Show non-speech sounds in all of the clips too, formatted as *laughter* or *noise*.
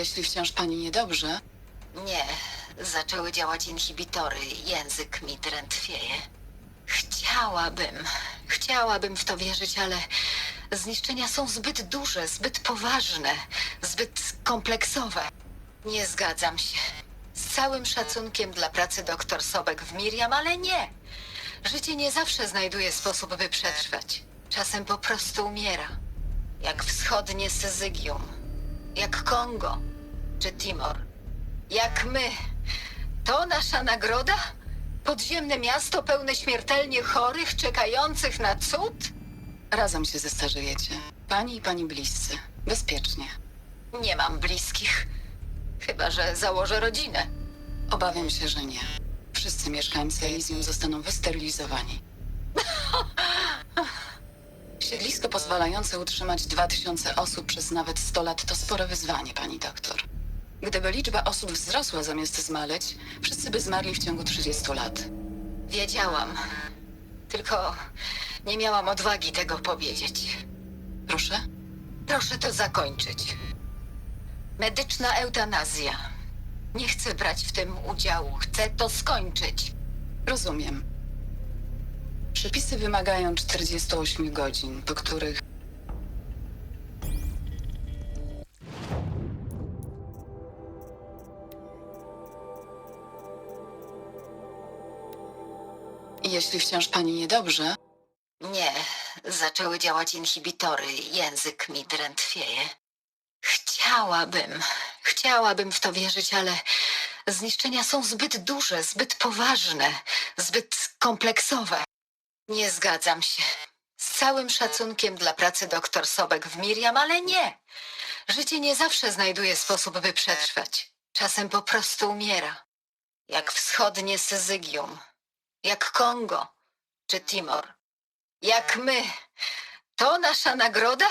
Jeśli wciąż pani niedobrze, Nie, zaczęły działać inhibitory. Język mi drętwieje. Chciałabym, chciałabym w to wierzyć, ale zniszczenia są zbyt duże, zbyt poważne, zbyt kompleksowe. Nie zgadzam się. Z całym szacunkiem dla pracy doktor Sobek w Miriam, ale nie. Życie nie zawsze znajduje sposób, by przetrwać. Czasem po prostu umiera. Jak wschodnie Syzygium, jak Kongo czy Timor. Jak my. To nasza nagroda? Podziemne miasto pełne śmiertelnie chorych, czekających na cud? razem się zestarzejecie. Pani i pani bliscy. Bezpiecznie. Nie mam bliskich. Chyba, że założę rodzinę. Obawiam się, że nie. Wszyscy mieszkańcy Elysium zostaną wysterylizowani. *laughs* Siedlisko pozwalające utrzymać 2000 osób przez nawet 100 lat to spore wyzwanie, pani doktor. Gdyby liczba osób wzrosła zamiast zmaleć, wszyscy by zmarli w ciągu 30 lat. Wiedziałam. Tylko nie miałam odwagi tego powiedzieć. Proszę? Proszę to zakończyć. Medyczna eutanazja. Nie chcę brać w tym udziału. Chcę to skończyć. Rozumiem. Przepisy wymagają 48 godzin, po których Jeśli wciąż pani niedobrze, Nie, zaczęły działać inhibitory. Język mi drętwieje. Chciałabym, chciałabym w to wierzyć, ale zniszczenia są zbyt duże, zbyt poważne, zbyt kompleksowe. Nie zgadzam się. Z całym szacunkiem dla pracy doktor Sobek w Miriam, ale nie. Życie nie zawsze znajduje sposób, by przetrwać. Czasem po prostu umiera. Jak wschodnie Syzygium, jak Kongo czy Timor. Jak my. To nasza nagroda?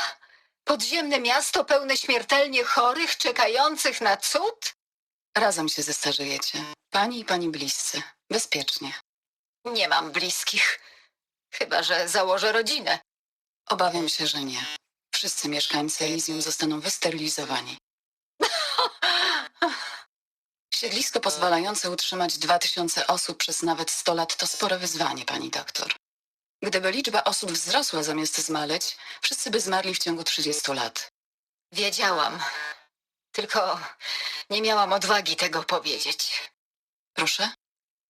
Podziemne miasto pełne śmiertelnie chorych, czekających na cud? razem się zestarzejecie. Pani i pani bliscy. Bezpiecznie. Nie mam bliskich. Chyba, że założę rodzinę. Obawiam się, że nie. Wszyscy mieszkańcy Elysium zostaną wysterylizowani. Siedlisko pozwalające utrzymać 2000 osób przez nawet 100 lat to spore wyzwanie, pani doktor. Gdyby liczba osób wzrosła zamiast zmaleć, wszyscy by zmarli w ciągu 30 lat. Wiedziałam. Tylko nie miałam odwagi tego powiedzieć. Proszę?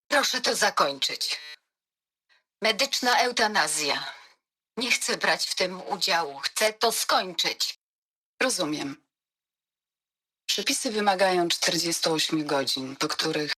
Proszę to zakończyć. Medyczna eutanazja. Nie chcę brać w tym udziału. Chcę to skończyć. Rozumiem. Przepisy wymagają 48 godzin, po których